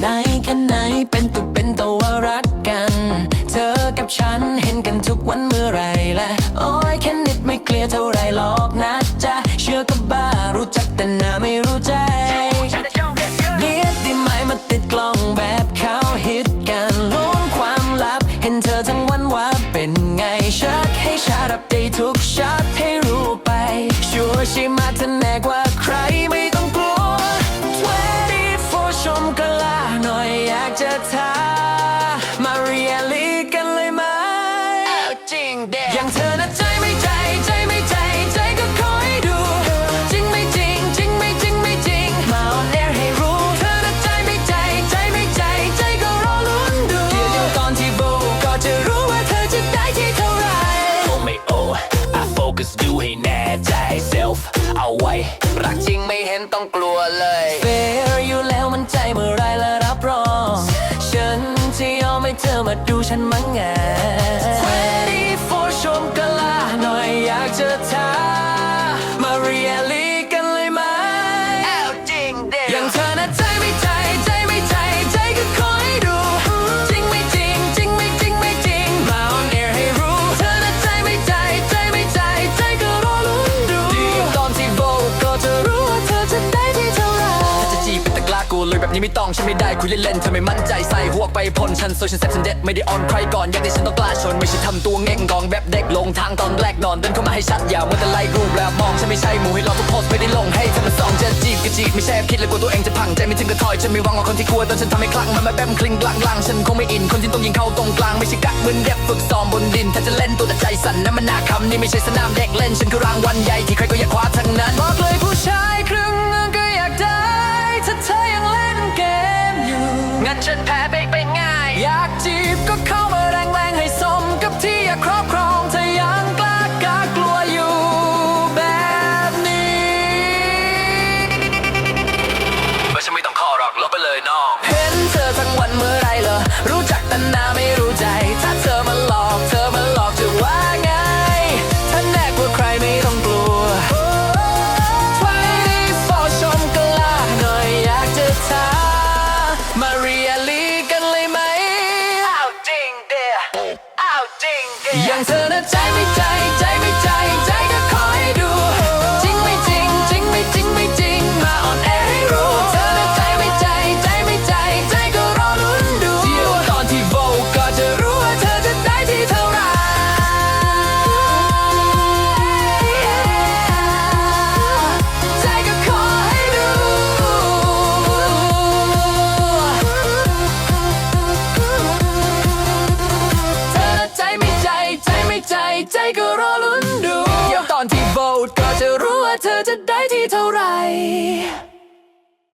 ไหนแค่ไหนเป็นตุเป็นตัวรักกัน เธอกับฉันเห็นกันทุกวันเมื่อไรและ โอ้ยแค่นิดไม่เคลียร์เท่าไรหรอกนะจ๊ะ เชื่อก็บ้ารู้จักแต่หน้าไม่รู้ จริงเด็อย่างเธอนะใจไม่ใจใจไม่ใจใจก็คอยดูจริงไม่จริงจริงไม่จริงไม่จริงมาออนแอร์ให้รู้เธอนะใจไม่ใจใจไม่ใจใจก็รอลุ้นดูเดี๋ยวเดี๋ยวตอนที่โบก็จะรู้ว่าเธอจะได้ที่เท่าไหรโอไม่โอ I focus ดูให้แน่ใจ self เอาไว้รักจริงไม่เห็นต้องกลัวเลยเฟรอยู่แล้วมันใจเมื่อไรและรับรองฉันจะยอมให้เธอมาดูฉันมั้งไง24 ชมกลาหน่อยอยากจะท้าม แบบนี้ไม่ต้องฉันไม่ได้คุยเล่นๆเธอไม่มั่นใจใส่หัวไปพ่นฉันโซเชียลเซ็ตฉันเด็ดไม่ได้ออนใครก่อนอยากได้ฉันต้องกล้าชนไม่ใช่ทำตัวเง่งกองแบบเด็กลงทางตอนแรกนอนเดินเข้ามาให้ชัดอย่ามัวแต่ไล่รูปแล้วมองฉันไม่ใช่หมูให้รอทุกโพสไม่ได้ลงให้เธอมาสองจะจีบก็จีบไม่ใช่แอบคิดเลยกลัวตัวเองจะพังใจไม่ถึงกระถอยฉันไม่หวังว่าคนที่กลัวตอนฉันทำให้คลั่งมันมาแบมคลิงกลางกลางฉันคงไม่อินคนที่ต้องยิงเข้าตรงกลางไม่ใช่กักเหมือนแรปฝึกซ้อมบนดินถ้าจะเล่นตัวแต่ใจสั่นนั่นมันหน้าคำนี่ไม่ใช่สนามเด็กเล่นฉันคือรางวัลใหญ่ที่ใครก็อยากคว้าทั้งนั้นบอกเลยผู้ชายครึ่งนึงก็ จริ จะได้ที่เท่าไหร่